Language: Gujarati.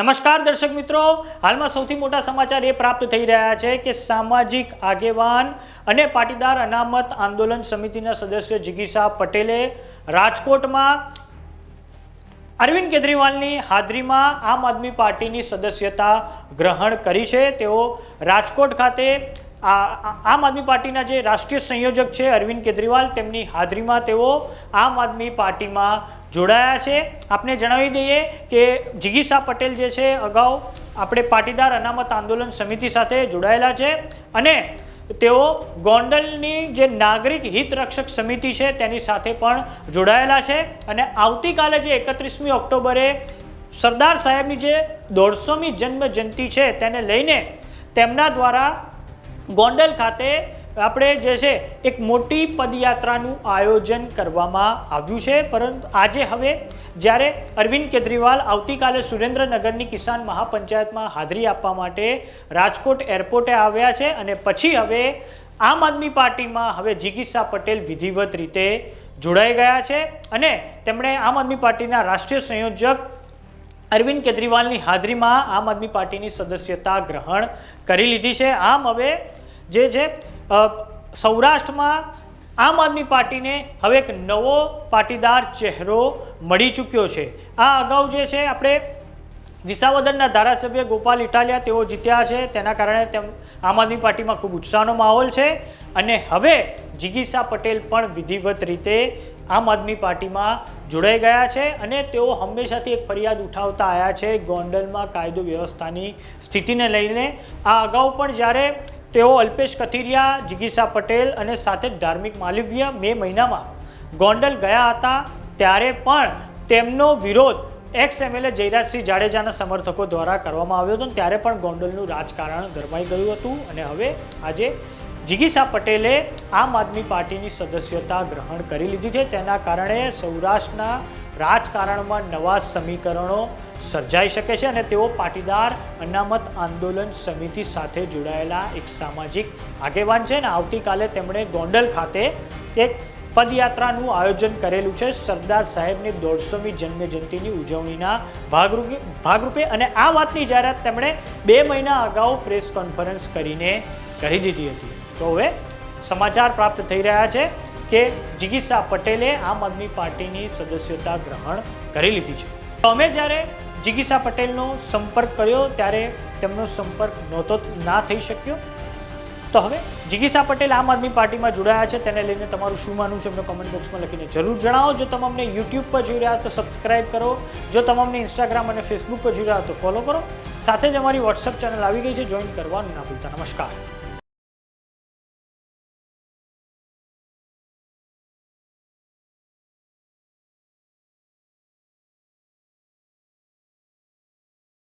નમસ્કાર દર્શક મિત્રો. હાલમાં સૌથી મોટા સમાચાર એ પ્રાપ્ત થઈ રહ્યા છે કે સામાજિક આગેવાન અને પાટીદાર અનામત આંદોલન સમિતિના સદસ્ય જિગીસા પટેલે રાજકોટમાં અરવિંદ કેજરીવાલની હાજરીમાં આમ આદમી પાર્ટીની સદસ્યતા ગ્રહણ કરી છે. તેઓ રાજકોટ ખાતે આમ આદમી પાર્ટીના જે રાષ્ટ્રીય સંયોજક છે અરવિંદ કેજરીવાલ, તેમની હાજરીમાં તેઓ આમ આદમી પાર્ટીમાં જોડાયા છે. આપને જણાવી દઈએ કે જિગીસા પટેલ જે છે, અગાઉ આપણે પાટીદાર અનામત આંદોલન સમિતિ સાથે જોડાયેલા છે અને તેઓ ગોંડલની જે નાગરિક હિત રક્ષક સમિતિ છે તેની સાથે પણ જોડાયેલા છે અને આવતીકાલે જે એકત્રીસમી ઓક્ટોબરે સરદાર સાહેબની જે દોઢસોમી જન્મ જયંતિ છે તેને લઈને તેમના દ્વારા ગોંડલ ખાતે આપણે જે છે એક મોટી પદયાત્રાનું આયોજન કરવામાં આવ્યું છે. પરંતુ આજે હવે જ્યારે અરવિંદ કેજરીવાલ આવતીકાલે સુરેન્દ્રનગરની કિસાન મહાપંચાયતમાં હાજરી આપવા માટે રાજકોટ એરપોર્ટે આવ્યા છે અને પછી હવે આમ આદમી પાર્ટીમાં હવે જિગીસા પટેલ વિધિવત રીતે જોડાઈ ગયા છે અને તેમણે આમ આદમી પાર્ટીના રાષ્ટ્રીય સંયોજક અરવિંદ કેજરીવાલની હાજરીમાં આમ આદમી પાર્ટીની સદસ્યતા ગ્રહણ કરી લીધી છે. આમ હવે જે છે સૌરાષ્ટ્રમાં આમ આદમી પાર્ટીને હવે એક નવો પાટીદાર ચહેરો મળી ચૂક્યો છે. આ અગાઉ જે છે, આપણે વિસાવદરના ધારાસભ્ય ગોપાલ ઇટાલિયા તેઓ જીત્યા છે, તેના કારણે તેમ આમ આદમી પાર્ટીમાં ખૂબ ઉત્સાહનો માહોલ છે અને હવે જિગીસા પટેલ પણ વિધિવત રીતે આમ આદમી પાર્ટીમાં જોડાઈ ગયા છે અને તેઓ હંમેશાથી એક ફરિયાદ ઉઠાવતા આવ્યા છે ગોંડલમાં કાયદો વ્યવસ્થાની સ્થિતિને લઈને. આ અગાઉ પણ જ્યારે તેઓ અલ્પેશ કથિરિયા, જિગીસા પટેલ અને સાથે જ ધાર્મિક માલવ્ય મે મહિનામાં ગોંડલ ગયા હતા. ત્યારે પણ તેમનો વિરોધ એક્સ એમએલએ જયરાજસિંહ જાડેજાના સમર્થકો દ્વારા કરવામાં આવ્યો હતો ત્યારે પણ ગોંડલનું રાજકારણ ગરમાઈ ગયું હતું અને હવે આજે જિગીસા પટેલે આમ આદમી પાર્ટીની સદસ્યતા ગ્રહણ કરી લીધી છે. તેના કારણે સૌરાષ્ટ્રના રાજકારણમાં નવા સમીકરણો સર્જાઈ શકે છે અને તેઓ પાટીદાર અનામત આંદોલન સમિતિ સાથે જોડાયેલા એક સામાજિક આગેવાન છે અને આવતીકાલે તેમણે ગોંડલ ખાતે એક પદયાત્રાનું આયોજન કરેલું છે. સરદાર સાહેબની દોઢસોમી જન્મ જયંતિની ઉજવણીના ભાગરૂપે ભાગરૂપે અને આ વાતની જાહેરાત તેમણે બે મહિના અગાઉ પ્રેસ કોન્ફરન્સ કરીને કરી દીધી હતી. તો હવે સમાચાર પ્રાપ્ત થઈ રહ્યા છે કે જિગીસા પટેલે આમ આદમી પાર્ટીની સદસ્યતા ગ્રહણ કરી લીધી છે. તો અમે જ્યારે જિગીશા પટેલનો સંપર્ક કર્યો ત્યારે તેમનો સંપર્ક નહોતો ના થઈ શક્યો. તો હવે જિગીસા પટેલ આમ આદમી પાર્ટીમાં જોડાયા છે, તેને લઈને તમારું શું માનવું છે એમને કમેન્ટ બોક્સમાં લખીને જરૂર જણાવો. જો તમે અમને યુટ્યુબ પર જોઈ રહ્યા તો સબસ્ક્રાઇબ કરો. જો તમે અમને ઇન્સ્ટાગ્રામ અને ફેસબુક પર જોઈ રહ્યા તો ફોલો કરો. સાથે જ અમારી વોટ્સઅપ ચેનલ આવી ગઈ છે જોઈન કરવાનું ના ભૂલતા. નમસ્કાર.